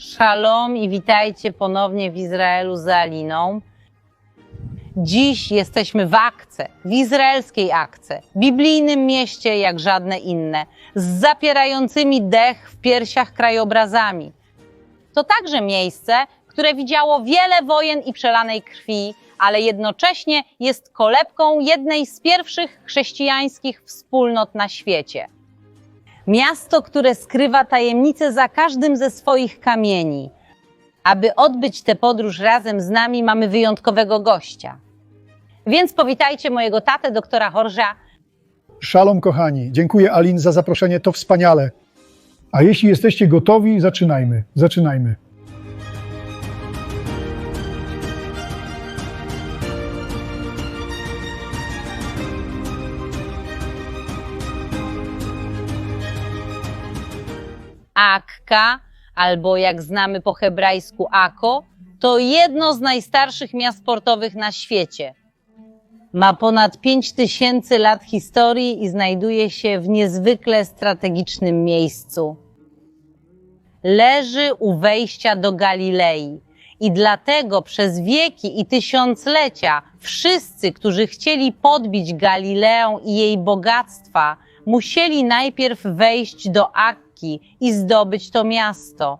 Szalom i witajcie ponownie w Izraelu z Aliną. Dziś jesteśmy w Akce, w izraelskiej Akce, biblijnym mieście jak żadne inne, z zapierającymi dech w piersiach krajobrazami. To także miejsce, które widziało wiele wojen i przelanej krwi, ale jednocześnie jest kolebką jednej z pierwszych chrześcijańskich wspólnot na świecie. Miasto, które skrywa tajemnice za każdym ze swoich kamieni. Aby odbyć tę podróż razem z nami, mamy wyjątkowego gościa. Więc powitajcie mojego tatę, doktora Horża. Szalom, kochani. Dziękuję, Alin, za zaproszenie. To wspaniale. A jeśli jesteście gotowi, zaczynajmy. Zaczynajmy. Akka, albo jak znamy po hebrajsku Ako, to jedno z najstarszych miast sportowych na świecie. Ma ponad 5000 lat historii i znajduje się w niezwykle strategicznym miejscu. Leży u wejścia do Galilei i dlatego przez wieki i tysiąclecia wszyscy, którzy chcieli podbić Galileę i jej bogactwa, musieli najpierw wejść do I zdobyć to miasto.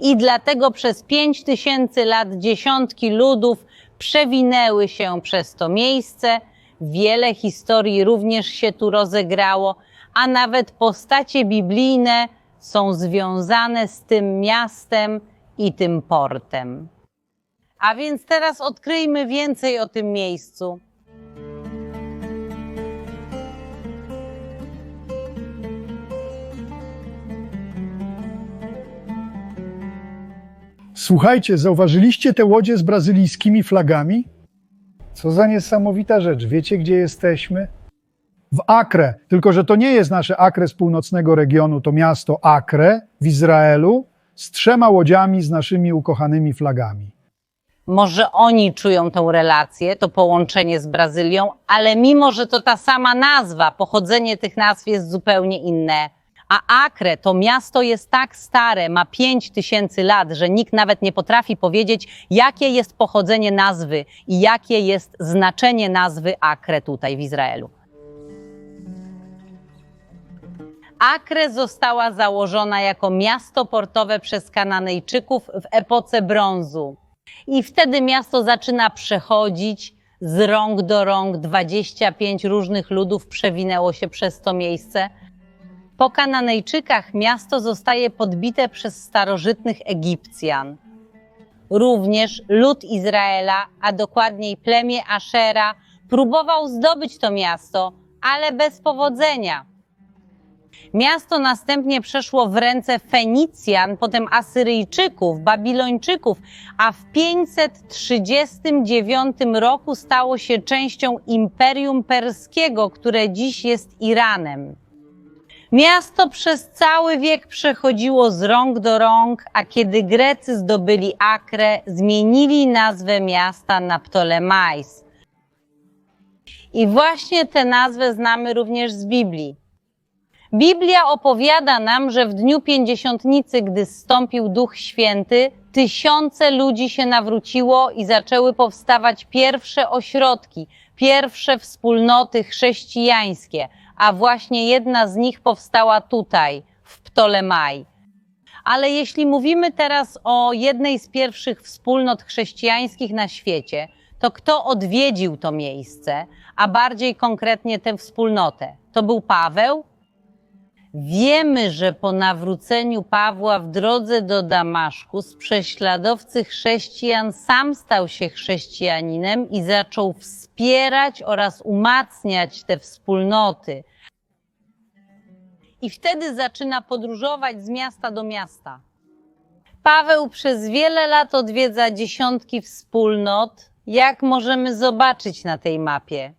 I dlatego przez pięć tysięcy lat dziesiątki ludów przewinęły się przez to miejsce. Wiele historii również się tu rozegrało, a nawet postacie biblijne są związane z tym miastem i tym portem. A więc teraz odkryjmy więcej o tym miejscu. Słuchajcie, zauważyliście te łodzie z brazylijskimi flagami? Co za niesamowita rzecz. Wiecie, gdzie jesteśmy? W Akre. Tylko, że to nie jest nasze Akre z północnego regionu, to miasto Akre w Izraelu z trzema łodziami z naszymi ukochanymi flagami. Może oni czują tą relację, to połączenie z Brazylią, ale mimo, że to ta sama nazwa, pochodzenie tych nazw jest zupełnie inne. A Acre, to miasto jest tak stare, ma 5 tysięcy lat, że nikt nawet nie potrafi powiedzieć, jakie jest pochodzenie nazwy i jakie jest znaczenie nazwy Acre tutaj w Izraelu. Acre została założona jako miasto portowe przez Kananejczyków w epoce brązu. I wtedy miasto zaczyna przechodzić z rąk do rąk. 25 różnych ludów przewinęło się przez to miejsce. Po Kananejczykach miasto zostaje podbite przez starożytnych Egipcjan. Również lud Izraela, a dokładniej plemię Ashera, próbował zdobyć to miasto, ale bez powodzenia. Miasto następnie przeszło w ręce Fenicjan, potem Asyryjczyków, Babilończyków, a w 539 roku stało się częścią Imperium Perskiego, które dziś jest Iranem. Miasto przez cały wiek przechodziło z rąk do rąk, a kiedy Grecy zdobyli Akrę, zmienili nazwę miasta na Ptolemais. I właśnie tę nazwę znamy również z Biblii. Biblia opowiada nam, że w dniu pięćdziesiątnicy, gdy zstąpił Duch Święty, tysiące ludzi się nawróciło i zaczęły powstawać pierwsze ośrodki, pierwsze wspólnoty chrześcijańskie, a właśnie jedna z nich powstała tutaj, w Ptolemai. Ale jeśli mówimy teraz o jednej z pierwszych wspólnot chrześcijańskich na świecie, to kto odwiedził to miejsce, a bardziej konkretnie tę wspólnotę? To był Paweł? Wiemy, że po nawróceniu Pawła w drodze do Damaszku z prześladowcy chrześcijan sam stał się chrześcijaninem i zaczął wspierać oraz umacniać te wspólnoty. I wtedy zaczyna podróżować z miasta do miasta. Paweł przez wiele lat odwiedza dziesiątki wspólnot, jak możemy zobaczyć na tej mapie.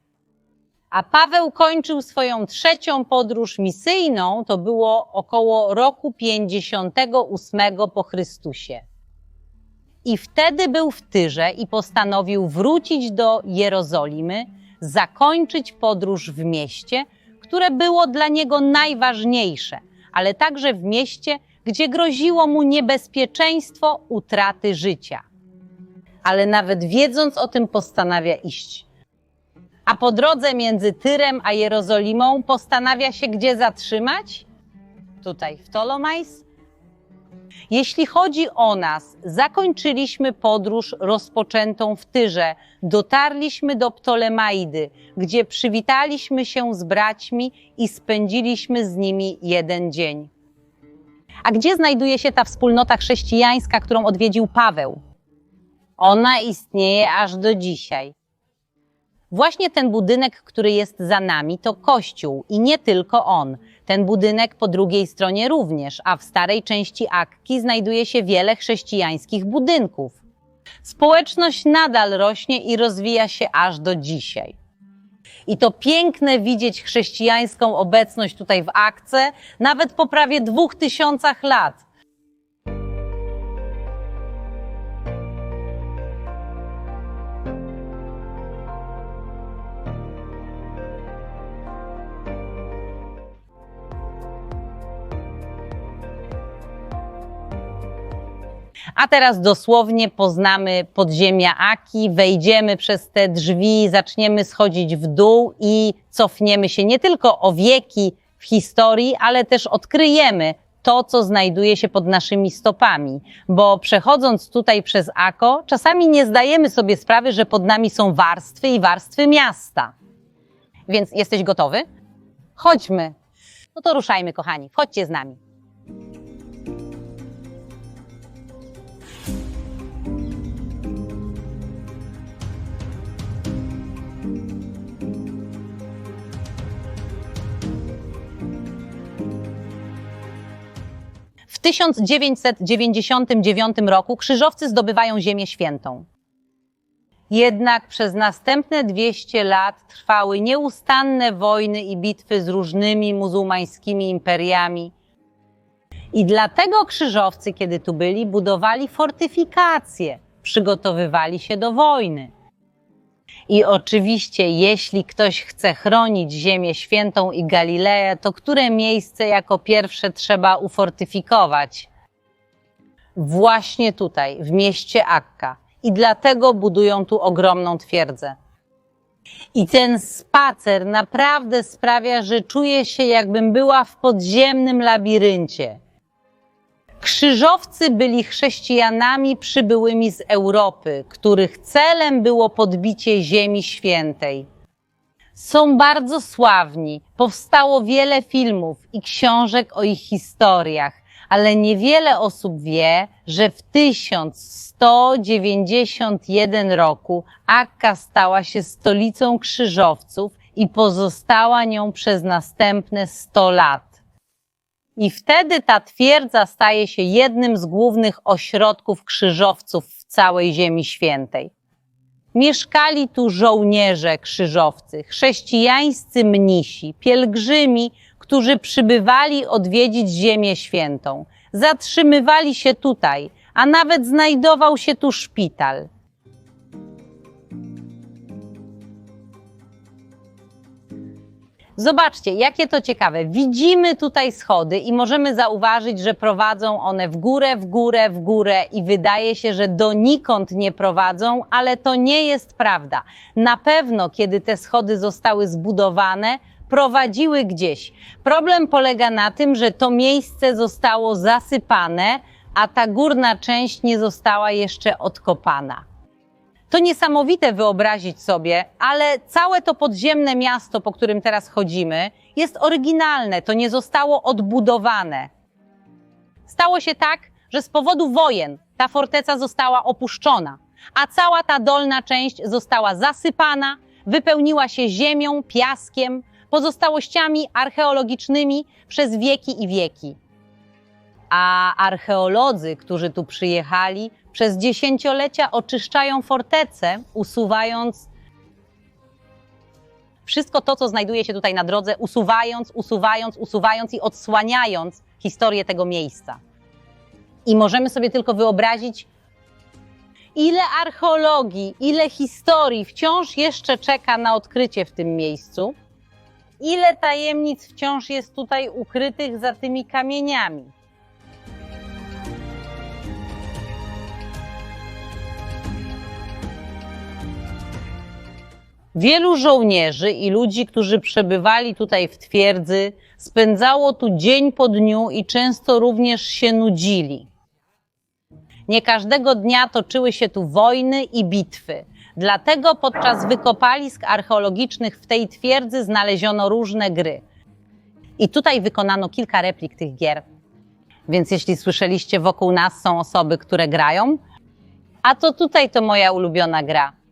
A Paweł kończył swoją trzecią podróż misyjną, to było około roku 58 po Chrystusie. I wtedy był w Tyrze i postanowił wrócić do Jerozolimy, zakończyć podróż w mieście, które było dla niego najważniejsze, ale także w mieście, gdzie groziło mu niebezpieczeństwo utraty życia. Ale nawet wiedząc o tym, postanawia iść. A po drodze między Tyrem a Jerozolimą postanawia się gdzie zatrzymać? Tutaj, w Ptolomajs. Jeśli chodzi o nas, zakończyliśmy podróż rozpoczętą w Tyrze. Dotarliśmy do Ptolemaidy, gdzie przywitaliśmy się z braćmi i spędziliśmy z nimi jeden dzień. A gdzie znajduje się ta wspólnota chrześcijańska, którą odwiedził Paweł? Ona istnieje aż do dzisiaj. Właśnie ten budynek, który jest za nami, to kościół i nie tylko on. Ten budynek po drugiej stronie również, a w starej części Akki znajduje się wiele chrześcijańskich budynków. Społeczność nadal rośnie i rozwija się aż do dzisiaj. I to piękne widzieć chrześcijańską obecność tutaj w Akce, nawet po prawie dwóch tysiącach lat. A teraz dosłownie poznamy podziemia Aki, wejdziemy przez te drzwi, zaczniemy schodzić w dół i cofniemy się nie tylko o wieki w historii, ale też odkryjemy to, co znajduje się pod naszymi stopami. Bo przechodząc tutaj przez Ako, czasami nie zdajemy sobie sprawy, że pod nami są warstwy i warstwy miasta. Więc jesteś gotowy? Chodźmy. No to ruszajmy, kochani. Wchodźcie z nami. 1999 roku krzyżowcy zdobywają Ziemię Świętą. Jednak przez następne 200 lat trwały nieustanne wojny i bitwy z różnymi muzułmańskimi imperiami. I dlatego krzyżowcy, kiedy tu byli, budowali fortyfikacje, przygotowywali się do wojny. I oczywiście, jeśli ktoś chce chronić Ziemię Świętą i Galileę, to które miejsce jako pierwsze trzeba ufortyfikować? Właśnie tutaj, w mieście Akka. I dlatego budują tu ogromną twierdzę. I ten spacer naprawdę sprawia, że czuję się, jakbym była w podziemnym labiryncie. Krzyżowcy byli chrześcijanami przybyłymi z Europy, których celem było podbicie Ziemi Świętej. Są bardzo sławni, powstało wiele filmów i książek o ich historiach, ale niewiele osób wie, że w 1191 roku Akka stała się stolicą krzyżowców i pozostała nią przez następne 100 lat. I wtedy ta twierdza staje się jednym z głównych ośrodków krzyżowców w całej Ziemi Świętej. Mieszkali tu żołnierze krzyżowcy, chrześcijańscy mnisi, pielgrzymi, którzy przybywali odwiedzić Ziemię Świętą. Zatrzymywali się tutaj, a nawet znajdował się tu szpital. Zobaczcie, jakie to ciekawe. Widzimy tutaj schody i możemy zauważyć, że prowadzą one w górę, w górę, w górę i wydaje się, że donikąd nie prowadzą, ale to nie jest prawda. Na pewno, kiedy te schody zostały zbudowane, prowadziły gdzieś. Problem polega na tym, że to miejsce zostało zasypane, a ta górna część nie została jeszcze odkopana. To niesamowite wyobrazić sobie, ale całe to podziemne miasto, po którym teraz chodzimy, jest oryginalne, to nie zostało odbudowane. Stało się tak, że z powodu wojen ta forteca została opuszczona, a cała ta dolna część została zasypana, wypełniła się ziemią, piaskiem, pozostałościami archeologicznymi przez wieki i wieki. A archeolodzy, którzy tu przyjechali, przez dziesięciolecia oczyszczają fortecę, usuwając wszystko to, co znajduje się tutaj na drodze, usuwając, usuwając, usuwając i odsłaniając historię tego miejsca. I możemy sobie tylko wyobrazić, ile archeologii, ile historii wciąż jeszcze czeka na odkrycie w tym miejscu, ile tajemnic wciąż jest tutaj ukrytych za tymi kamieniami. Wielu żołnierzy i ludzi, którzy przebywali tutaj w twierdzy, spędzało tu dzień po dniu i często również się nudzili. Nie każdego dnia toczyły się tu wojny i bitwy. Dlatego podczas wykopalisk archeologicznych w tej twierdzy znaleziono różne gry. I tutaj wykonano kilka replik tych gier. Więc jeśli słyszeliście, wokół nas są osoby, które grają, a to tutaj to moja ulubiona gra.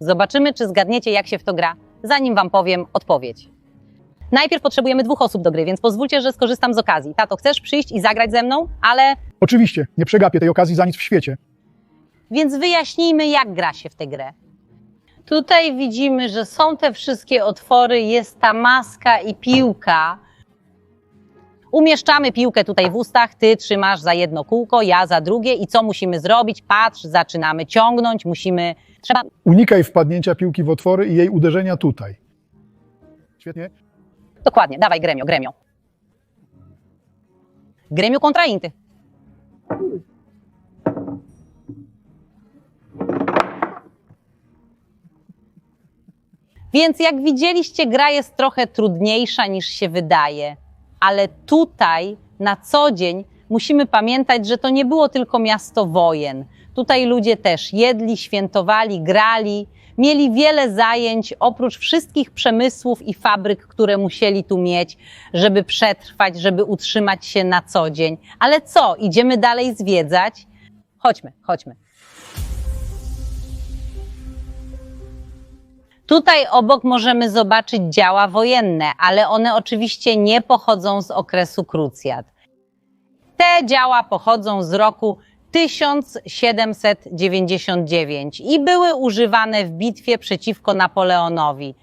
Zobaczymy, czy zgadniecie, jak się w to gra, zanim wam powiem odpowiedź. Najpierw potrzebujemy dwóch osób do gry, więc pozwólcie, że skorzystam z okazji. Tato, chcesz przyjść i zagrać ze mną? Ale Oczywiście, nie przegapię tej okazji za nic w świecie. Więc wyjaśnijmy, jak gra się w tę grę. Tutaj widzimy, że są te wszystkie otwory, jest ta maska i piłka. Umieszczamy piłkę tutaj w ustach, ty trzymasz za jedno kółko, ja za drugie i co musimy zrobić? Patrz, zaczynamy ciągnąć, musimy... Trzeba... Unikaj wpadnięcia piłki w otwory i jej uderzenia tutaj. Świetnie. Dokładnie, dawaj gremio, gremio. Gremio kontra Inty. Więc jak widzieliście, gra jest trochę trudniejsza niż się wydaje, ale tutaj na co dzień musimy pamiętać, że to nie było tylko miasto wojen. Tutaj ludzie też jedli, świętowali, grali, mieli wiele zajęć oprócz wszystkich przemysłów i fabryk, które musieli tu mieć, żeby przetrwać, żeby utrzymać się na co dzień. Ale co, idziemy dalej zwiedzać? Chodźmy, chodźmy. Tutaj obok możemy zobaczyć działa wojenne, ale one oczywiście nie pochodzą z okresu krucjat. Te działa pochodzą z roku 1799 i były używane w bitwie przeciwko Napoleonowi.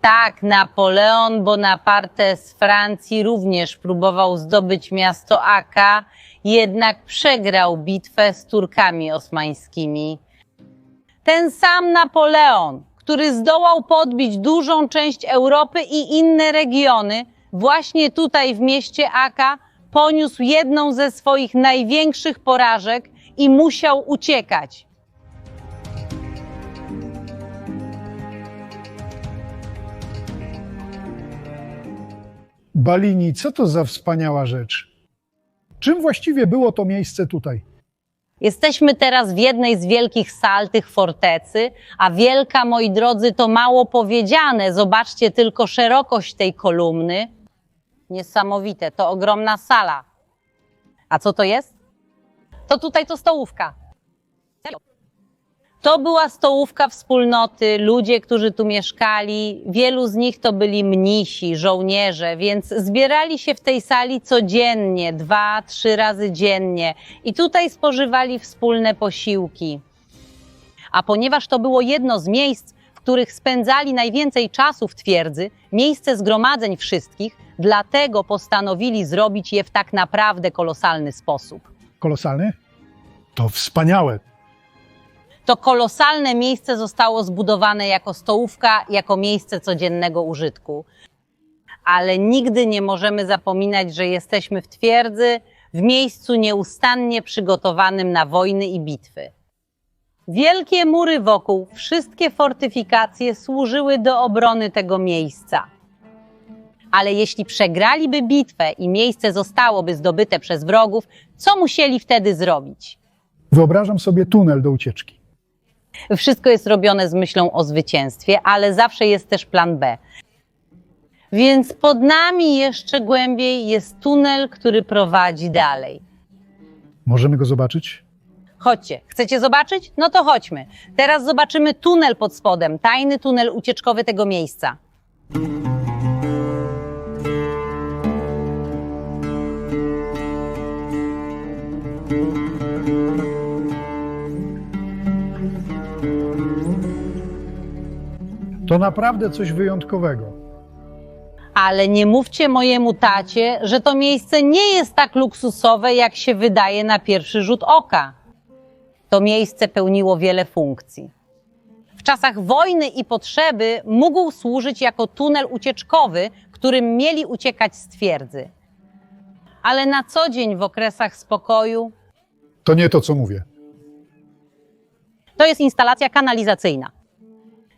Tak, Napoleon Bonaparte z Francji również próbował zdobyć miasto Aka, jednak przegrał bitwę z Turkami osmańskimi. Ten sam Napoleon, który zdołał podbić dużą część Europy i inne regiony, właśnie tutaj w mieście Aka poniósł jedną ze swoich największych porażek i musiał uciekać. Balini, co to za wspaniała rzecz? Czym właściwie było to miejsce tutaj? Jesteśmy teraz w jednej z wielkich sal tych fortecy, a wielka, moi drodzy, to mało powiedziane. Zobaczcie tylko szerokość tej kolumny. Niesamowite, to ogromna sala. A co to jest? To tutaj to stołówka. To była stołówka wspólnoty, ludzie, którzy tu mieszkali. Wielu z nich to byli mnisi, żołnierze, więc zbierali się w tej sali codziennie, dwa, trzy razy dziennie i tutaj spożywali wspólne posiłki. A ponieważ to było jedno z miejsc, w których spędzali najwięcej czasu w twierdzy, miejsce zgromadzeń wszystkich, dlatego postanowili zrobić je w tak naprawdę kolosalny sposób. Kolosalny? To wspaniałe. To kolosalne miejsce zostało zbudowane jako stołówka, jako miejsce codziennego użytku. Ale nigdy nie możemy zapominać, że jesteśmy w twierdzy, w miejscu nieustannie przygotowanym na wojny i bitwy. Wielkie mury wokół, wszystkie fortyfikacje służyły do obrony tego miejsca. Ale jeśli przegraliby bitwę i miejsce zostałoby zdobyte przez wrogów, co musieli wtedy zrobić? Wyobrażam sobie tunel do ucieczki. Wszystko jest robione z myślą o zwycięstwie, ale zawsze jest też plan B. Więc pod nami jeszcze głębiej jest tunel, który prowadzi dalej. Możemy go zobaczyć? Chodźcie, chcecie zobaczyć? No to chodźmy. Teraz zobaczymy tunel pod spodem, tajny tunel ucieczkowy tego miejsca. To naprawdę coś wyjątkowego. Ale nie mówcie mojemu tacie, że to miejsce nie jest tak luksusowe, jak się wydaje na pierwszy rzut oka. To miejsce pełniło wiele funkcji. W czasach wojny i potrzeby mógł służyć jako tunel ucieczkowy, którym mieli uciekać z twierdzy. Ale na co dzień w okresach spokoju To nie to, co mówię. to jest instalacja kanalizacyjna.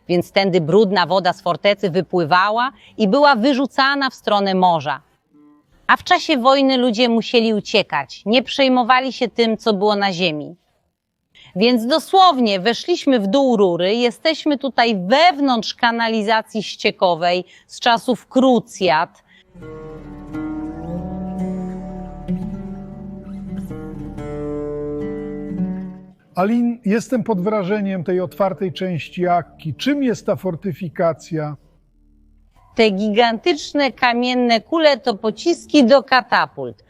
Więc tędy brudna woda z fortecy wypływała i była wyrzucana w stronę morza. A w czasie wojny ludzie musieli uciekać, nie przejmowali się tym, co było na ziemi. Więc dosłownie weszliśmy w dół rury, jesteśmy tutaj wewnątrz kanalizacji ściekowej z czasów krucjat. Alin, jestem pod wrażeniem tej otwartej części Akki. Czym jest ta fortyfikacja? Te gigantyczne kamienne kule to pociski do katapult.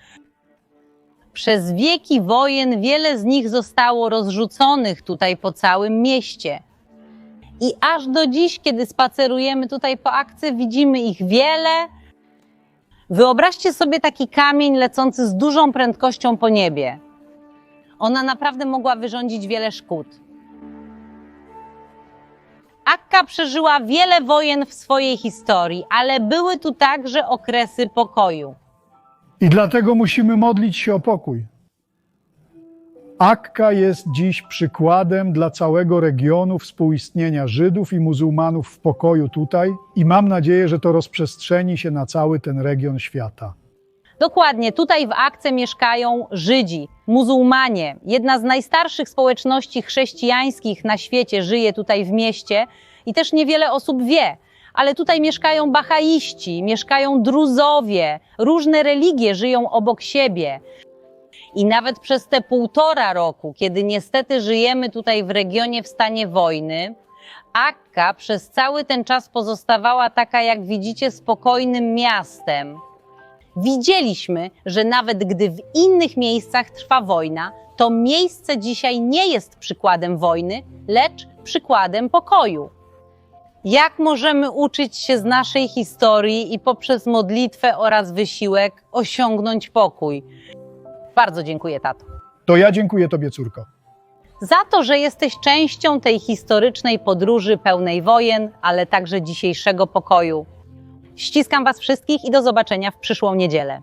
Przez wieki wojen wiele z nich zostało rozrzuconych tutaj po całym mieście. I aż do dziś, kiedy spacerujemy tutaj po akcji, widzimy ich wiele. Wyobraźcie sobie taki kamień lecący z dużą prędkością po niebie. Ona naprawdę mogła wyrządzić wiele szkód. Akka przeżyła wiele wojen w swojej historii, ale były tu także okresy pokoju. I dlatego musimy modlić się o pokój. Akka jest dziś przykładem dla całego regionu współistnienia Żydów i muzułmanów w pokoju tutaj i mam nadzieję, że to rozprzestrzeni się na cały ten region świata. Dokładnie, tutaj w Akce mieszkają Żydzi, muzułmanie. Jedna z najstarszych społeczności chrześcijańskich na świecie żyje tutaj w mieście i też niewiele osób wie. Ale tutaj mieszkają Bahaiści, mieszkają Druzowie, różne religie żyją obok siebie. I nawet przez te półtora roku, kiedy niestety żyjemy tutaj w regionie w stanie wojny, Akka przez cały ten czas pozostawała taka, jak widzicie, spokojnym miastem. Widzieliśmy, że nawet gdy w innych miejscach trwa wojna, to miejsce dzisiaj nie jest przykładem wojny, lecz przykładem pokoju. Jak możemy uczyć się z naszej historii i poprzez modlitwę oraz wysiłek osiągnąć pokój? Bardzo dziękuję, tato. To ja dziękuję Tobie, córko. Za to, że jesteś częścią tej historycznej podróży pełnej wojen, ale także dzisiejszego pokoju. Ściskam Was wszystkich i do zobaczenia w przyszłą niedzielę.